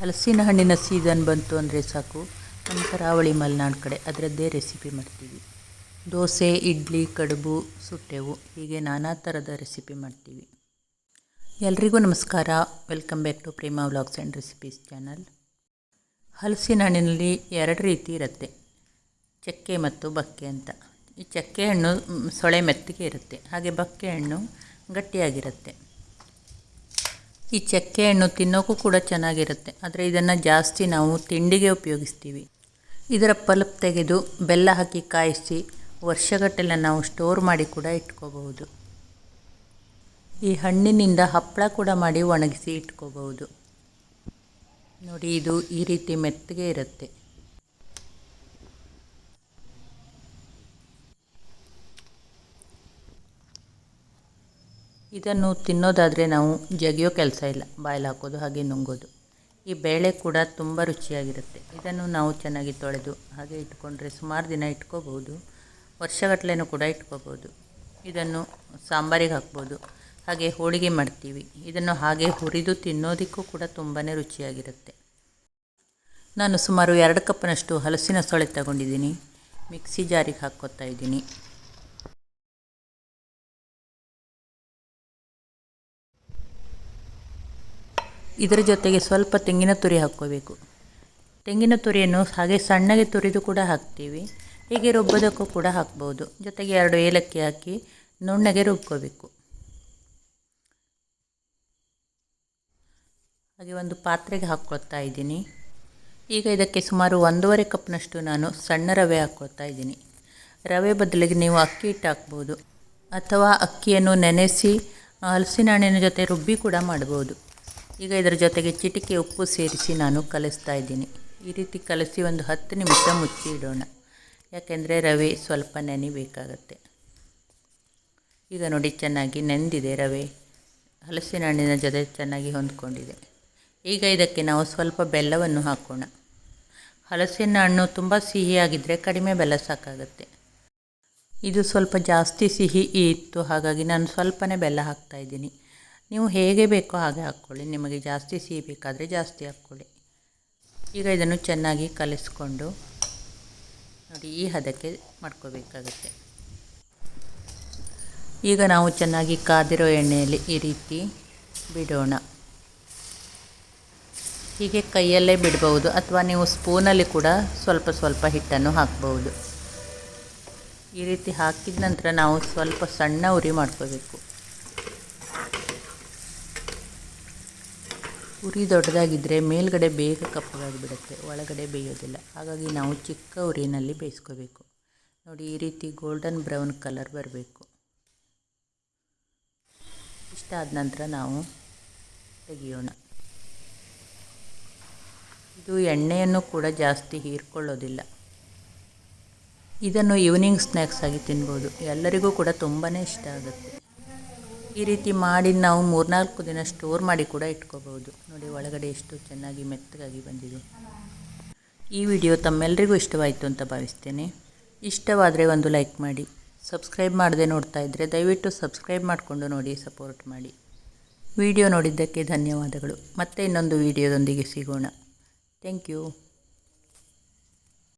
ಹಲಸಿನ ಹಣ್ಣಿನ ಸೀಸನ್ ಬಂತು ಅಂದರೆ ಸಾಕು. ನಮ್ಮ ಕರಾವಳಿ ಮಲೆನಾಡು ಕಡೆ ಅದರದ್ದೇ ರೆಸಿಪಿ ಮಾಡ್ತೀವಿ. ದೋಸೆ, ಇಡ್ಲಿ, ಕಡುಬು, ಸುಟ್ಟೆವು, ಹೀಗೆ ನಾನಾ ಥರದ ರೆಸಿಪಿ ಮಾಡ್ತೀವಿ. ಎಲ್ರಿಗೂ ನಮಸ್ಕಾರ. Welcome back to Prema vlogs and recipes channel ಹಲಸಿನ ಹಣ್ಣಿನಲ್ಲಿ ಎರಡು ರೀತಿ ಇರುತ್ತೆ. ಚಕ್ಕೆ ಮತ್ತು ಬಕ್ಕೆ ಅಂತ. ಈ ಚಕ್ಕೆ ಹಣ್ಣು ಸೊಳೆ ಮೆತ್ತಗೆ ಇರುತ್ತೆ. ಹಾಗೆ ಬಕ್ಕೆ ಹಣ್ಣು ಗಟ್ಟಿಯಾಗಿರುತ್ತೆ. ಈ ಚಕ್ಕೆ ಹಣ್ಣು ತಿನ್ನೋಕ್ಕೂ ಕೂಡ ಚೆನ್ನಾಗಿರುತ್ತೆ. ಆದರೆ ಇದನ್ನು ಜಾಸ್ತಿ ನಾವು ತಿಂಡಿಗೆ ಉಪಯೋಗಿಸ್ತೀವಿ. ಇದರ ಪಲ್ಪ್ ತೆಗೆದು ಬೆಲ್ಲ ಹಾಕಿ ಕಾಯಿಸಿ ವರ್ಷಗಟ್ಟಲೆ ನಾವು ಸ್ಟೋರ್ ಮಾಡಿ ಕೂಡ ಇಟ್ಕೋಬಹುದು. ಈ ಹಣ್ಣಿನಿಂದ ಹಪ್ಪಳ ಕೂಡ ಮಾಡಿ ಒಣಗಿಸಿ ಇಟ್ಕೋಬಹುದು. ನೋಡಿ, ಇದು ಈ ರೀತಿ ಮೆತ್ತಗೆ ಇರುತ್ತೆ. ಇದನ್ನು ತಿನ್ನೋದಾದರೆ ನಾವು ಜಗಿಯೋ ಕೆಲಸ ಇಲ್ಲ ಬಾಯಲ್ಲಿ ಹಾಕೋದು ಹಾಗೆ ನುಂಗೋದು. ಈ ಬೇಳೆ ಕೂಡ ತುಂಬ ರುಚಿಯಾಗಿರುತ್ತೆ. ಇದನ್ನು ನಾವು ಚೆನ್ನಾಗಿ ತೊಳೆದು ಹಾಗೆ ಇಟ್ಕೊಂಡ್ರೆ ಸುಮಾರು ದಿನ ಇಟ್ಕೋಬೋದು ವರ್ಷಗಟ್ಟಲೆನೂ ಕೂಡ ಇಟ್ಕೋಬೋದು ಇದನ್ನು ಸಾಂಬಾರಿಗೆ ಹಾಕ್ಬೋದು, ಹಾಗೆ ಹೋಳಿಗೆ ಮಾಡ್ತೀವಿ. ಇದನ್ನು ಹಾಗೆ ಹುರಿದು ತಿನ್ನೋದಕ್ಕೂ ಕೂಡ ತುಂಬಾ ರುಚಿಯಾಗಿರುತ್ತೆ. ನಾನು ಸುಮಾರು ಎರಡು ಕಪ್ನಷ್ಟು ಹಲಸಿನ ಸೊಳೆ ತಗೊಂಡಿದ್ದೀನಿ. ಮಿಕ್ಸಿ ಜಾರಿಗೆ ಹಾಕ್ಕೊತಾ ಇದ್ದೀನಿ. ಇದರ ಜೊತೆಗೆ ಸ್ವಲ್ಪ ತೆಂಗಿನ ತುರಿ ಹಾಕ್ಕೋಬೇಕು. ತೆಂಗಿನ ತುರಿಯನ್ನು ಹಾಗೆ ಸಣ್ಣಗೆ ತುರಿದು ಕೂಡ ಹಾಕ್ತೀವಿ. ಹೀಗೆ ರುಬ್ಬೋದಕ್ಕೂ ಕೂಡ ಹಾಕ್ಬೋದು. ಜೊತೆಗೆ ಎರಡು ಏಲಕ್ಕಿ ಹಾಕಿ ನುಣ್ಣಗೆ ರುಬ್ಕೋಬೇಕು. ಹಾಗೆ ಒಂದು ಪಾತ್ರೆಗೆ ಹಾಕ್ಕೊಳ್ತಾ ಇದ್ದೀನಿ. ಈಗ ಇದಕ್ಕೆ ಸುಮಾರು ಒಂದೂವರೆ ಕಪ್ನಷ್ಟು ನಾನು ಸಣ್ಣ ರವೆ ಹಾಕ್ಕೊಳ್ತಾ ಇದ್ದೀನಿ. ರವೆ ಬದಲಿಗೆ ನೀವು ಅಕ್ಕಿ ಹಿಟ್ಟು ಹಾಕ್ಬೋದು. ಅಥವಾ ಅಕ್ಕಿಯನ್ನು ನೆನೆಸಿ ಹಲಸಿನ ಹಣ್ಣಿನ ಜೊತೆ ರುಬ್ಬಿ ಕೂಡ ಮಾಡ್ಬೋದು. ಈಗ ಇದರ ಜೊತೆಗೆ ಚಿಟಿಕೆ ಉಪ್ಪು ಸೇರಿಸಿ ನಾನು ಕಲಿಸ್ತಾ ಇದ್ದೀನಿ. ಈ ರೀತಿ ಕಲಸಿ ಒಂದು ಹತ್ತು ನಿಮಿಷ ಮುಚ್ಚಿ ಇಡೋಣ ಯಾಕೆಂದರೆ ರವೆ ಸ್ವಲ್ಪ ನೆನಿಬೇಕಾಗತ್ತೆ ಈಗ ನೋಡಿ ಚೆನ್ನಾಗಿ ನೆಂದಿದೆ ರವೆ. ಹಲಸಿನ ಹಣ್ಣಿನ ಜೊತೆ ಚೆನ್ನಾಗಿ ಹೊಂದ್ಕೊಂಡಿದೆ. ಈಗ ಇದಕ್ಕೆ ನಾವು ಸ್ವಲ್ಪ ಬೆಲ್ಲವನ್ನು ಹಾಕೋಣ. ಹಲಸಿನ ಹಣ್ಣು ತುಂಬ ಸಿಹಿಯಾಗಿದ್ದರೆ ಕಡಿಮೆ ಬೆಲ್ಲ ಸಾಕಾಗುತ್ತೆ. ಇದು ಸ್ವಲ್ಪ ಜಾಸ್ತಿ ಸಿಹಿ ಇತ್ತು. ಹಾಗಾಗಿ ನಾನು ಸ್ವಲ್ಪನೇ ಬೆಲ್ಲ ಹಾಕ್ತಾ ಇದ್ದೀನಿ. ನೀವು ಹೇಗೆ ಬೇಕೋ ಹಾಗೆ ಹಾಕ್ಕೊಳ್ಳಿ. ನಿಮಗೆ ಜಾಸ್ತಿ ಸಿಹಿ ಬೇಕಾದರೆ ಜಾಸ್ತಿ ಹಾಕ್ಕೊಳ್ಳಿ. ಈಗ ಇದನ್ನು ಚೆನ್ನಾಗಿ ಕಲಿಸ್ಕೊಂಡು ನೋಡಿ ಈ ಹದಕ್ಕೆ ಮಾಡ್ಕೋಬೇಕಾಗುತ್ತೆ. ಈಗ ನಾವು ಚೆನ್ನಾಗಿ ಕಾದಿರೋ ಎಣ್ಣೆಯಲ್ಲಿ ಈ ರೀತಿ ಬಿಡೋಣ. ಹೀಗೆ ಕೈಯಲ್ಲೇ ಬಿಡಬಹುದು ಅಥವಾ ನೀವು ಸ್ಪೂನಲ್ಲಿ ಕೂಡ ಸ್ವಲ್ಪ ಸ್ವಲ್ಪ ಹಿಟ್ಟನ್ನು ಹಾಕ್ಬೋದು ಈ ರೀತಿ ಹಾಕಿದ ನಂತರ ನಾವು ಸ್ವಲ್ಪ ಸಣ್ಣ ಉರಿ ಮಾಡ್ಕೋಬೇಕು. ಉರಿ ದೊಡ್ಡದಾಗಿದ್ದರೆ ಮೇಲ್ಗಡೆ ಬೇಗ ಕಪ್ಪಗಾಗಿ ಬಿಡುತ್ತೆ, ಒಳಗಡೆ ಬೇಯೋದಿಲ್ಲ. ಹಾಗಾಗಿ ನಾವು ಚಿಕ್ಕ ಉರಿನಲ್ಲಿ ಬೇಯಿಸ್ಕೋಬೇಕು. ನೋಡಿ, ಈ ರೀತಿ ಗೋಲ್ಡನ್ ಬ್ರೌನ್ ಕಲರ್ ಬರಬೇಕು. ಇಷ್ಟ ಆದ ನಂತರ ನಾವು ತೆಗೆಯೋಣ. ಇದು ಎಣ್ಣೆಯನ್ನು ಕೂಡ ಜಾಸ್ತಿ ಹೀರ್ಕೊಳ್ಳೋದಿಲ್ಲ. ಇದನ್ನು ಈವ್ನಿಂಗ್ ಸ್ನ್ಯಾಕ್ಸ್ ಆಗಿ ತಿನ್ಬೋದು. ಎಲ್ಲರಿಗೂ ಕೂಡ ತುಂಬಾ ಇಷ್ಟ ಆಗುತ್ತೆ. ಈ ರೀತಿ ಮಾಡಿ ನಾವು ಮೂರ್ನಾಲ್ಕು ದಿನ ಸ್ಟೋರ್ ಮಾಡಿ ಕೂಡ ಇಟ್ಕೋಬಹುದು. ನೋಡಿ ಒಳಗಡೆ ಎಷ್ಟು ಚೆನ್ನಾಗಿ ಮೆತ್ತಗಾಗಿ ಬಂದಿದೆ. ಈ ವಿಡಿಯೋ ತಮ್ಮೆಲ್ಲರಿಗೂ ಇಷ್ಟವಾಯಿತು ಅಂತ ಭಾವಿಸ್ತೇನೆ. ಇಷ್ಟವಾದರೆ ಒಂದು ಲೈಕ್ ಮಾಡಿ. ಸಬ್ಸ್ಕ್ರೈಬ್ ಮಾಡದೆ ನೋಡ್ತಾ ಇದ್ದರೆ ದಯವಿಟ್ಟು ಸಬ್ಸ್ಕ್ರೈಬ್ ಮಾಡಿಕೊಂಡು ನೋಡಿ ಸಪೋರ್ಟ್ ಮಾಡಿ. ವಿಡಿಯೋ ನೋಡಿದ್ದಕ್ಕೆ ಧನ್ಯವಾದಗಳು. ಮತ್ತೆ ಇನ್ನೊಂದು ವಿಡಿಯೋದೊಂದಿಗೆ ಸಿಗೋಣ. Thank you